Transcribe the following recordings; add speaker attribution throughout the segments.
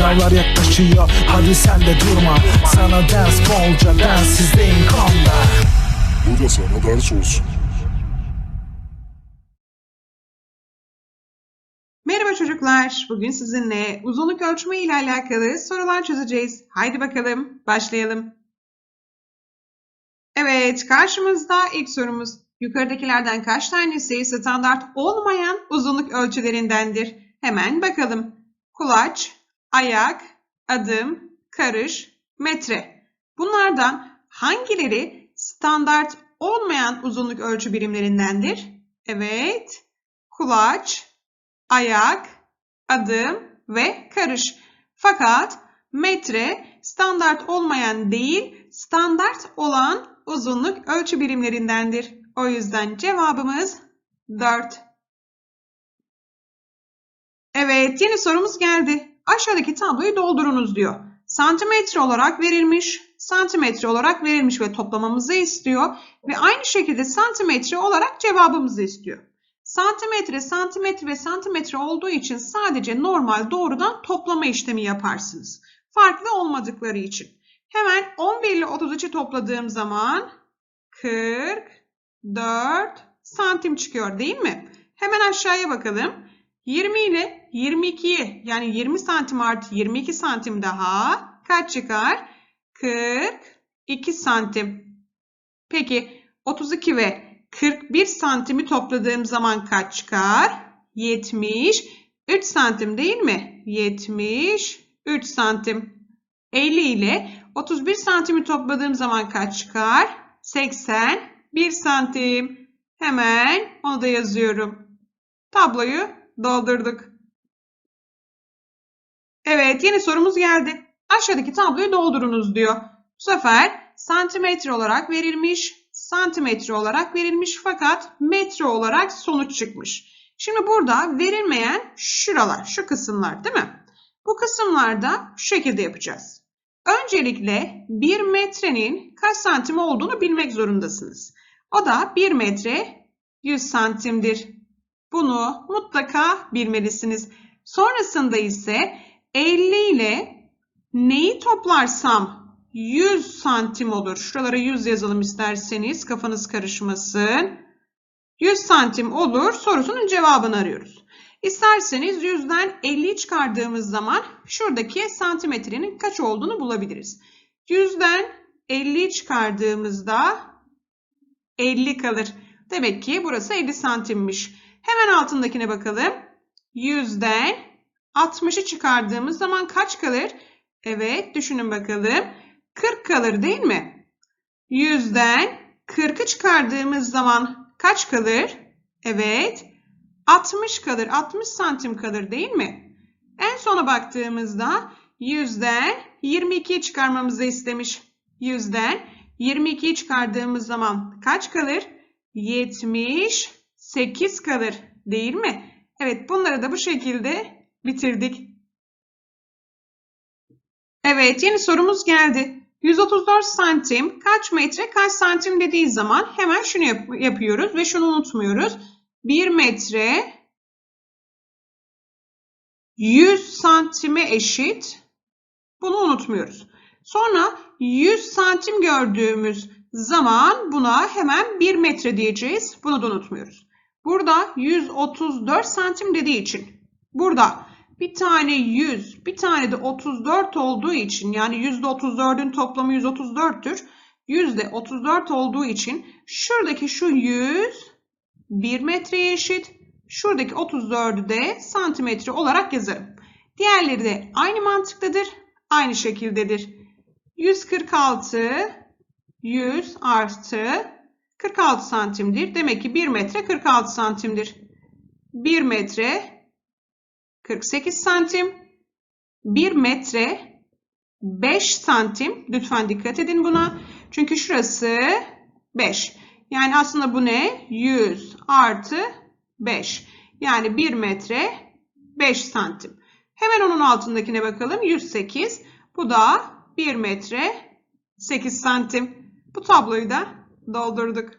Speaker 1: Sınavlar yaklaşıyor hadi sen de durma Sana ders bolca densizliğin konda
Speaker 2: Bu da sana ders olsun.
Speaker 3: Merhaba çocuklar. Bugün sizinle uzunluk ölçme ile alakalı sorular çözeceğiz. Haydi bakalım başlayalım. Evet karşımızda ilk sorumuz. Yukarıdakilerden kaç tanesi standart olmayan uzunluk ölçülerindendir? Hemen bakalım. Kulaç, ayak, adım, karış, metre. Bunlardan hangileri standart olmayan uzunluk ölçü birimlerindendir? Evet. Kulaç, ayak, adım ve karış. Fakat metre standart olmayan değil, standart olan uzunluk ölçü birimlerindendir. O yüzden cevabımız 4. Evet, yeni sorumuz geldi. Aşağıdaki tabloyu doldurunuz diyor. Santimetre olarak verilmiş, santimetre olarak verilmiş ve toplamamızı istiyor. Ve aynı şekilde santimetre olarak cevabımızı istiyor. Santimetre, santimetre ve santimetre olduğu için sadece normal doğrudan toplama işlemi yaparsınız. Farklı olmadıkları için. Hemen 11 ile 33'ü topladığım zaman 44 santim çıkıyor değil mi? Hemen aşağıya bakalım. 20 ile 22'yi yani 20 santim artı 22 santim daha kaç çıkar? 42 santim. Peki 32 ve 41 santimi topladığım zaman kaç çıkar? 73 santim değil mi? 73 santim. 50 ile 31 santimi topladığım zaman kaç çıkar? 81 santim. Hemen onu da yazıyorum. Tabloyu doldurduk. Evet yeni sorumuz geldi. Aşağıdaki tabloyu doldurunuz diyor. Bu sefer santimetre olarak verilmiş, santimetre olarak verilmiş fakat metre olarak sonuç çıkmış. Şimdi burada verilmeyen şuralar, şu kısımlar değil mi? Bu kısımlarda şu şekilde yapacağız. Öncelikle 1 metrenin kaç santim olduğunu bilmek zorundasınız. O da 1 metre 100 santimdir. Bunu mutlaka bilmelisiniz. Sonrasında ise 50 ile neyi toplarsam 100 santim olur. Şuralara 100 yazalım isterseniz kafanız karışmasın. 100 santim olur sorusunun cevabını arıyoruz. İsterseniz 100'den 50'yi çıkardığımız zaman şuradaki santimetrenin kaç olduğunu bulabiliriz. 100'den 50'yi çıkardığımızda 50 kalır. Demek ki burası 50 santimmiş. Hemen altındakine bakalım. 100'den 60'ı çıkardığımız zaman kaç kalır? Evet düşünün bakalım. 40 kalır değil mi? 100'den 40'ı çıkardığımız zaman kaç kalır? Evet. 60 kalır. 60 santim kalır değil mi? En sona baktığımızda 100'den 22'yi çıkarmamızı istemiş. 100'den 22'yi çıkardığımız zaman kaç kalır? 78 kalır değil mi? Evet bunları da bu şekilde bitirdik. Evet yeni sorumuz geldi. 134 santim kaç metre kaç santim dediği zaman hemen şunu yap yapıyoruz ve şunu unutmuyoruz. 1 metre 100 santime eşit. Bunu unutmuyoruz. Sonra 100 santim gördüğümüz zaman buna hemen 1 metre diyeceğiz. Bunu da unutmuyoruz. Burada 134 santim dediği için burada bir tane 100, bir tane de 34 olduğu için yani %34'ün toplamı 134'tür. Yüzde 34 olduğu için şuradaki şu 100 1 metreye eşit. Şuradaki 34'ü de santimetre olarak yazarım. Diğerleri de aynı mantıktadır. Aynı şekildedir. 146 100 artı 46 santimdir. Demek ki 1 metre 46 santimdir. 1 metre 48 santim. 1 metre 5 santim. Lütfen dikkat edin buna. Çünkü şurası 5. Yani aslında bu ne? 100 artı 5. Yani 1 metre 5 santim. Hemen onun altındakine bakalım. 108. Bu da 1 metre 8 santim. Bu tabloyu da doldurduk.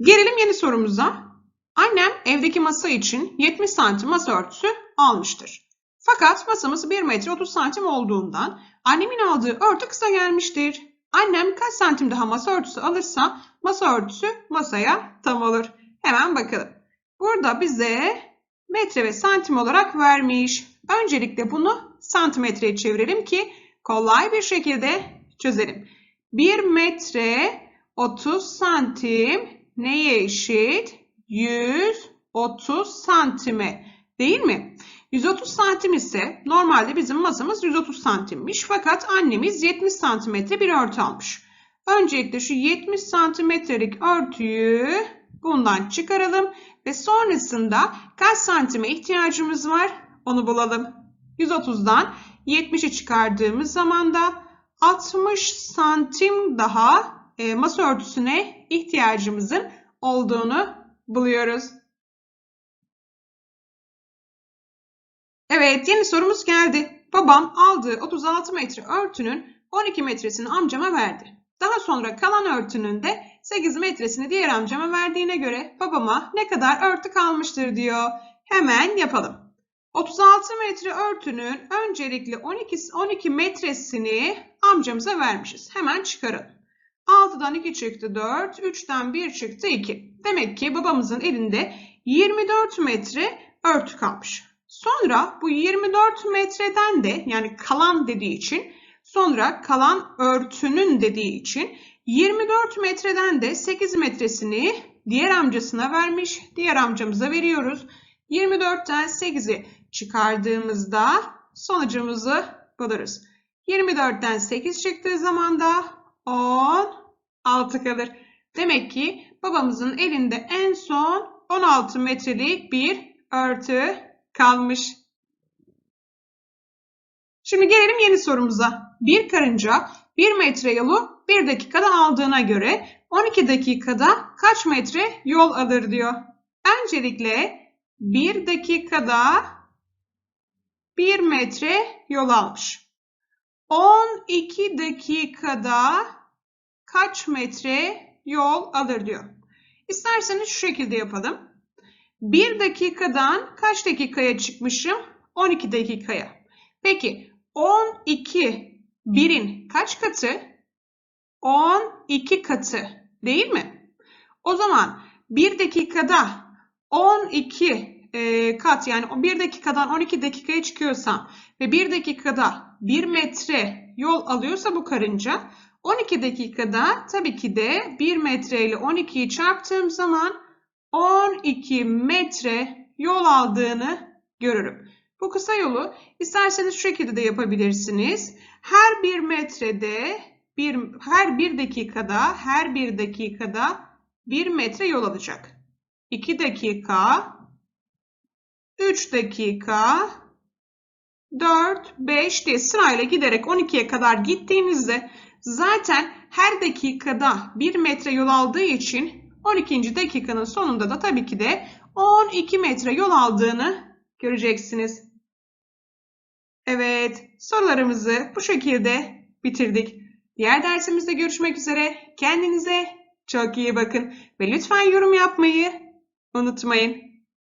Speaker 3: Gelelim yeni sorumuza. Annem evdeki masa için 70 santim masa örtüsü almıştır. Fakat masamız 1 metre 30 santim olduğundan annemin aldığı örtü kısa gelmiştir. Annem kaç santim daha masa örtüsü alırsa masa örtüsü masaya tam olur. Hemen bakalım. Burada bize metre ve santim olarak vermiş. Öncelikle bunu santimetreye çevirelim ki kolay bir şekilde çözelim. 1 metre 30 santim neye eşit? 130 santime değil mi? 130 santim ise normalde bizim masamız 130 santimmiş. Fakat annemiz 70 santimetre bir örtü almış. Öncelikle şu 70 santimetrelik örtüyü bundan çıkaralım ve sonrasında kaç santime ihtiyacımız var onu bulalım. 130'dan 70'i çıkardığımız zaman da 60 santim daha e, masa örtüsüne ihtiyacımızın olduğunu buluyoruz. Evet, yeni sorumuz geldi. Babam aldığı 36 metre örtünün 12 metresini amcama verdi. Daha sonra kalan örtünün de 8 metresini diğer amcama verdiğine göre babama ne kadar örtü kalmıştır diyor. Hemen yapalım. 36 metre örtünün öncelikle 12, 12 metresini amcamıza vermişiz. Hemen çıkaralım. 6'dan 2 çıktı 4, 3'ten 1 çıktı 2. Demek ki babamızın elinde 24 metre örtü kalmış. Sonra bu 24 metreden de yani kalan dediği için sonra kalan örtünün dediği için 24 metreden de 8 metresini diğer amcasına vermiş. Diğer amcamıza veriyoruz. 24'ten 8'i çıkardığımızda sonucumuzu buluruz. 24'ten 8 çıktığı zaman da 16 kalır. Demek ki babamızın elinde en son 16 metrelik bir örtü kalmış. Şimdi gelelim yeni sorumuza. Bir karınca 1 metre yolu 1 dakikada aldığına göre 12 dakikada kaç metre yol alır diyor. Öncelikle 1 dakikada 1 metre yol almış. 12 dakikada kaç metre yol alır diyor. İsterseniz şu şekilde yapalım. 1 dakikadan kaç dakikaya çıkmışım? 12 dakikaya. Peki 12 birin kaç katı? 12 katı değil mi? O zaman 1 dakikada 12 e, kat yani 1 dakikadan 12 dakikaya çıkıyorsam ve 1 dakikada 1 metre yol alıyorsa bu karınca 12 dakikada tabii ki de 1 metre ile 12'yi çarptığım zaman 12 metre yol aldığını görürüm. Bu kısa yolu isterseniz şu şekilde de yapabilirsiniz. Her bir metrede bir, her bir dakikada her bir dakikada bir metre yol alacak. 2 dakika 3 dakika 4, 5 diye sırayla giderek 12'ye kadar gittiğinizde zaten her dakikada 1 metre yol aldığı için 12. dakikanın sonunda da tabii ki de 12 metre yol aldığını göreceksiniz. Evet, sorularımızı bu şekilde bitirdik. Diğer dersimizde görüşmek üzere. Kendinize çok iyi bakın ve lütfen yorum yapmayı unutmayın.